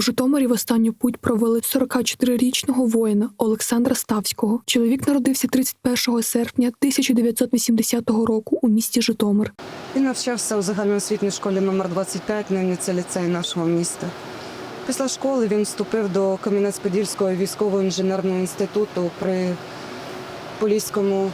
У Житомирі в останню путь провели 44-річного воїна Олександра Ставського. Чоловік народився 31 серпня 1980 року у місті Житомир. Він навчався у загальноосвітній школі номер 25 нині це ліцей нашого міста. Після школи він вступив до Кам'янець-Подільського військового інженерного інституту при Поліському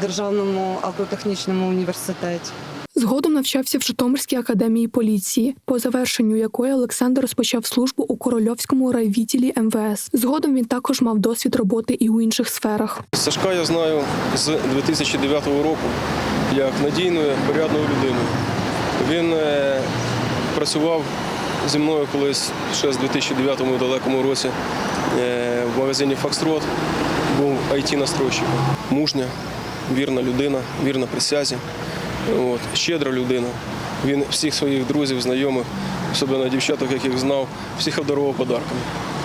державному агротехнічному університеті. Згодом навчався в Житомирській академії поліції, по завершенню якої Олександр розпочав службу у Корольовському райвідділі МВС. Згодом він також мав досвід роботи і у інших сферах. Сашка я знаю з 2009 року як надійною, порядною людиною. Він е, працював зі мною колись ще з 2009 далекому році е, в магазині Фокстрот, був it настройщиком Мужня, вірна людина, вірна присязі, от, щедра людина. Він всіх своїх друзів, знайомих, особливо дівчаток, яких знав, всіх обдарував подарками.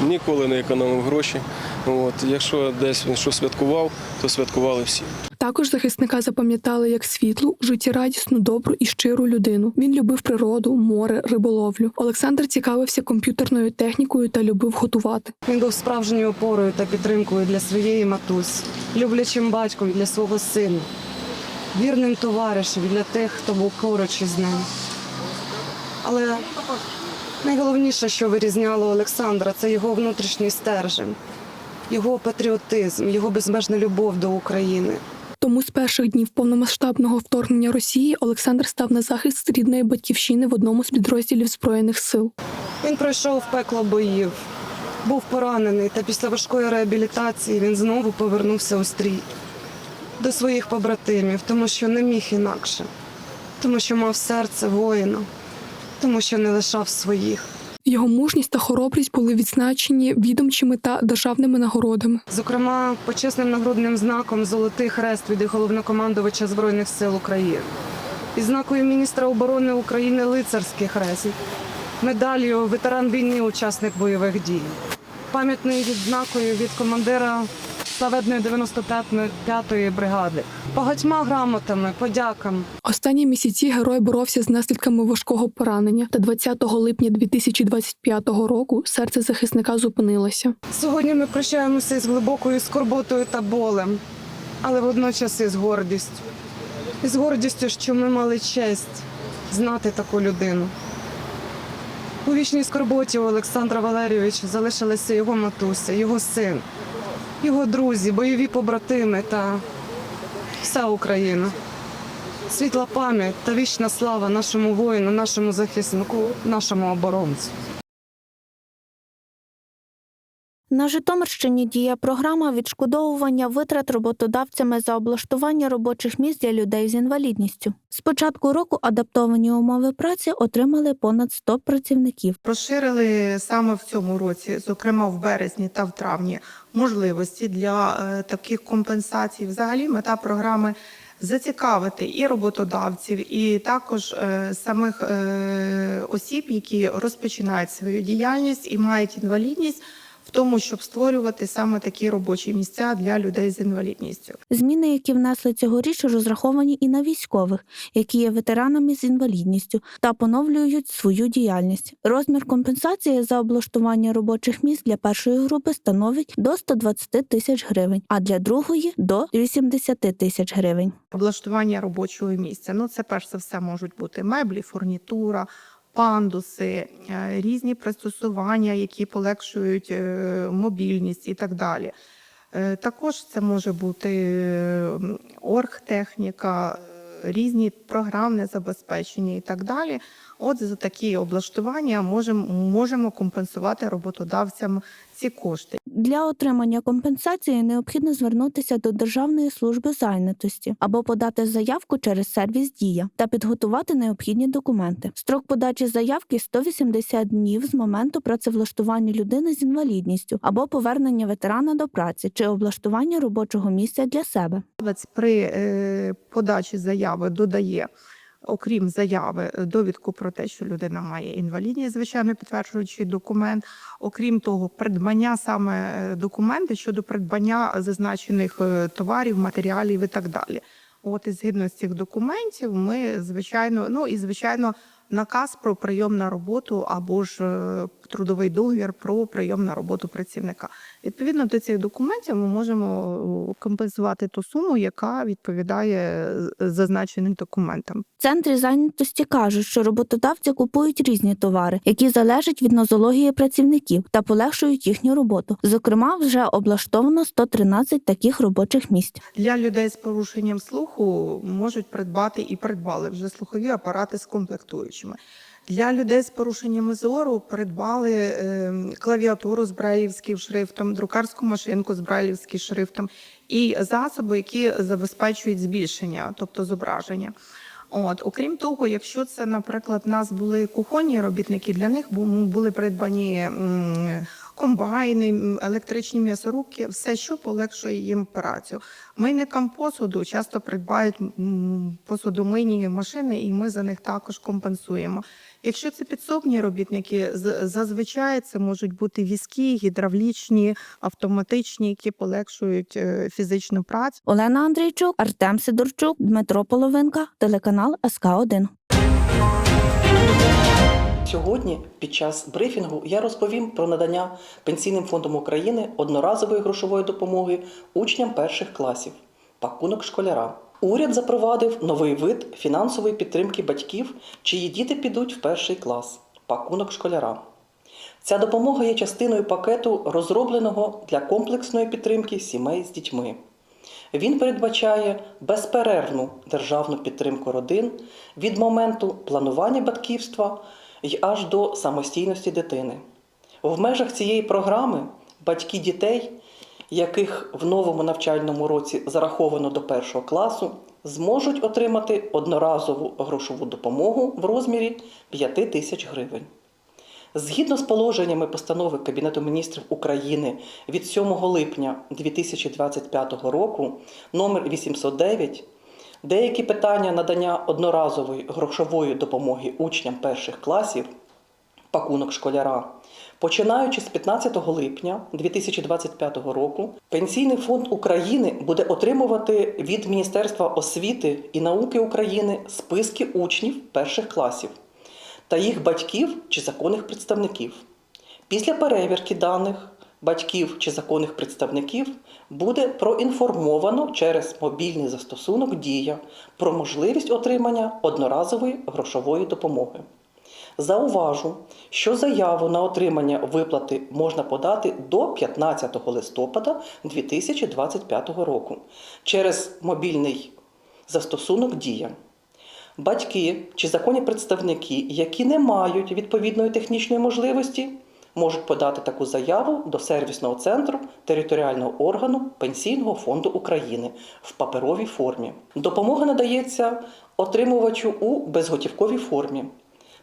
Ніколи не економив гроші. От, якщо десь він щось святкував, то святкували всі. Також захисника запам'ятали як світлу, життєрадісну, добру і щиру людину. Він любив природу, море, риболовлю. Олександр цікавився комп'ютерною технікою та любив готувати. Він був справжньою опорою та підтримкою для своєї матусі, люблячим батьком для свого сина, вірним товаришем для тих, хто був поруч із ним. Але найголовніше, що вирізняло Олександра, це його внутрішній стержень, його патріотизм, його безмежна любов до України. Тому з перших днів повномасштабного вторгнення Росії Олександр став на захист рідної батьківщини в одному з підрозділів збройних сил. Він пройшов пекло боїв, був поранений, та після важкої реабілітації він знову повернувся у стрій до своїх побратимів, тому що не міг інакше, тому що мав серце воїна, тому що не лишав своїх. Його мужність та хоробрість були відзначені відомчими та державними нагородами. Зокрема, почесним нагрудним знаком Золотий хрест від головнокомандувача Збройних сил України, і знакою міністра оборони України Лицарський хрест, медаллю ветеран війни, учасник бойових дій, пам'ятною відзнакою від командира славетної 95-ї бригади, багатьма грамотами, подяками. Останні місяці герой боровся з наслідками важкого поранення. Та 20 липня 2025 року серце захисника зупинилося. Сьогодні ми прощаємося із глибокою скорботою та болем, але водночас із гордістю. Із гордістю, що ми мали честь знати таку людину. У вічній скорботі у Олександра Валерійовича залишилася його матуся, його син, його друзі, бойові побратими та вся Україна. Світла пам'ять та вічна слава нашому воїну, нашому захиснику, нашому оборонцю. На Житомирщині діє програма відшкодовування витрат роботодавцями за облаштування робочих місць для людей з інвалідністю. З початку року адаптовані умови праці отримали понад 100 працівників. Розширили саме в цьому році, зокрема в березні та в травні, можливості для е, таких компенсацій. Взагалі, мета програми зацікавити і роботодавців, і також е, самих е, осіб, які розпочинають свою діяльність і мають інвалідність. В тому, щоб створювати саме такі робочі місця для людей з інвалідністю. Зміни, які внесли цьогоріч, розраховані і на військових, які є ветеранами з інвалідністю та поновлюють свою діяльність. Розмір компенсації за облаштування робочих місць для першої групи становить до 120 тисяч гривень, а для другої до 80 тисяч гривень. Облаштування робочого місця. Ну, це перш за все можуть бути меблі, фурнітура, пандуси, е, різні пристосування, які полегшують е, мобільність і так далі. Е, Також це може бути оргтехніка, різні програмне забезпечення і так далі. От за такі облаштування можемо, можемо компенсувати роботодавцям ці кошти. Для отримання компенсації необхідно звернутися до Державної служби зайнятості або подати заявку через сервіс Дія та підготувати необхідні документи. Строк подачі заявки 180 днів з моменту працевлаштування людини з інвалідністю або повернення ветерана до праці чи облаштування робочого місця для себе. При е, подачі заяви додає, окрім заяви, е, довідку про те, що людина має інвалідність, звичайно, підтверджуючий документ. Окрім того, придбання саме е, документи щодо придбання зазначених е, товарів, матеріалів і так далі. От і згідно з цих документів, ми звичайно, ну і звичайно. Наказ про прийом на роботу або ж е, трудовий договір про прийом на роботу працівника. Відповідно до цих документів ми можемо е, компенсувати ту суму, яка відповідає е, зазначеним документам. В центрі зайнятості кажуть, що роботодавці купують різні товари, які залежать від нозології працівників та полегшують їхню роботу. Зокрема, вже облаштовано 113 таких робочих місць. Для людей з порушенням слуху можуть придбати і придбали вже слухові апарати з комплектуючими. Для людей з порушеннями зору придбали е, клавіатуру з брайлівським шрифтом, друкарську машинку з брайлівським шрифтом і засоби, які забезпечують збільшення, тобто зображення. От, окрім того, якщо це, наприклад, в нас були кухонні робітники, для них були придбані комбайни, електричні м'ясорубки, все, що полегшує їм працю. Мийникам посуду часто придбають посудомийні машини, і ми за них також компенсуємо. Якщо це підсобні робітники, зазвичай це можуть бути візки, гідравлічні, автоматичні, які полегшують е, фізичну працю. Олена Андрійчук, Артем Сидорчук, Дмитро Половинка, телеканал СК 1 Сьогодні, під час брифінгу, я розповім про надання Пенсійним фондом України одноразової грошової допомоги учням перших класів пакунок школяра. Уряд запровадив новий вид фінансової підтримки батьків, чиї діти підуть в перший клас пакунок школяра. Ця допомога є частиною пакету, розробленого для комплексної підтримки сімей з дітьми. Він передбачає безперервну державну підтримку родин від моменту планування батьківства й аж до самостійності дитини. В межах цієї програми батьки дітей, яких в новому навчальному році зараховано до першого класу, зможуть отримати одноразову грошову допомогу в розмірі 5 тисяч гривень. Згідно з положеннями постанови Кабінету міністрів України від 7 липня 2025 року номер 809 деякі питання надання одноразової грошової допомоги учням перших класів пакунок школяра. Починаючи з 15 липня 2025 року, Пенсійний фонд України буде отримувати від Міністерства освіти і науки України списки учнів перших класів та їх батьків чи законних представників. Після перевірки даних батьків чи законних представників буде проінформовано через мобільний застосунок Дія про можливість отримання одноразової грошової допомоги. Зауважу, що заяву на отримання виплати можна подати до 15 листопада 2025 року через мобільний застосунок Дія. Батьки чи законні представники, які не мають відповідної технічної можливості, можуть подати таку заяву до сервісного центру територіального органу Пенсійного фонду України в паперовій формі. Допомога надається отримувачу у безготівковій формі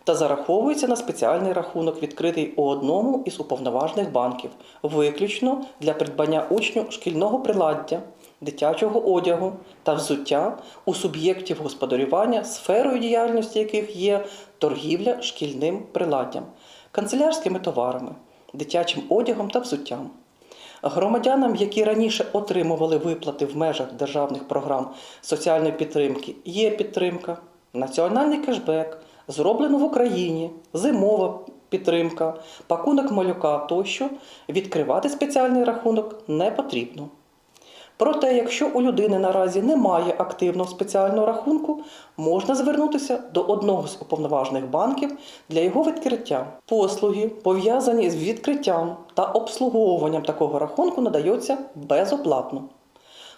та зараховується на спеціальний рахунок, відкритий у одному із уповноважених банків, виключно для придбання учню шкільного приладдя, дитячого одягу та взуття у суб'єктів господарювання, сферою діяльності яких є торгівля шкільним приладдям, канцелярськими товарами, дитячим одягом та взуттям. Громадянам, які раніше отримували виплати в межах державних програм соціальної підтримки, є підтримка, національний кешбек, зроблено в Україні, зимова підтримка, пакунок малюка тощо, відкривати спеціальний рахунок не потрібно. Проте, якщо у людини наразі немає активного спеціального рахунку, можна звернутися до одного з уповноважених банків для його відкриття. Послуги, пов'язані з відкриттям та обслуговуванням такого рахунку, надаються безоплатно.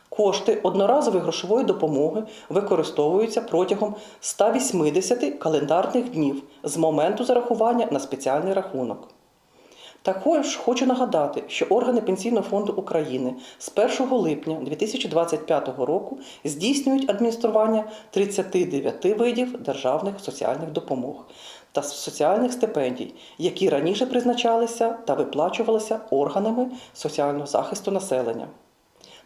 Кошти одноразової грошової допомоги використовуються протягом 180 календарних днів з моменту зарахування на спеціальний рахунок. Також хочу нагадати, що органи Пенсійного фонду України з 1 липня 2025 року здійснюють адміністрування 39 видів державних соціальних допомог та соціальних стипендій, які раніше призначалися та виплачувалися органами соціального захисту населення.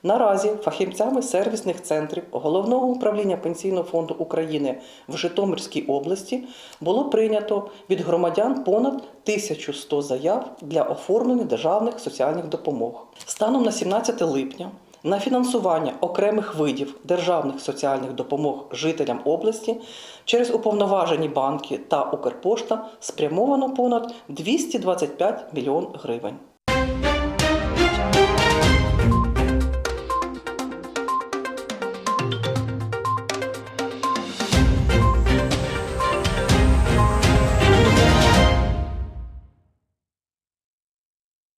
Наразі фахівцями сервісних центрів Головного управління Пенсійного фонду України в Житомирській області було прийнято від громадян понад 1100 заяв для оформлення державних соціальних допомог. Станом на 17 липня На фінансування окремих видів державних соціальних допомог жителям області через уповноважені банки та Укрпошта спрямовано понад 225 мільйон гривень.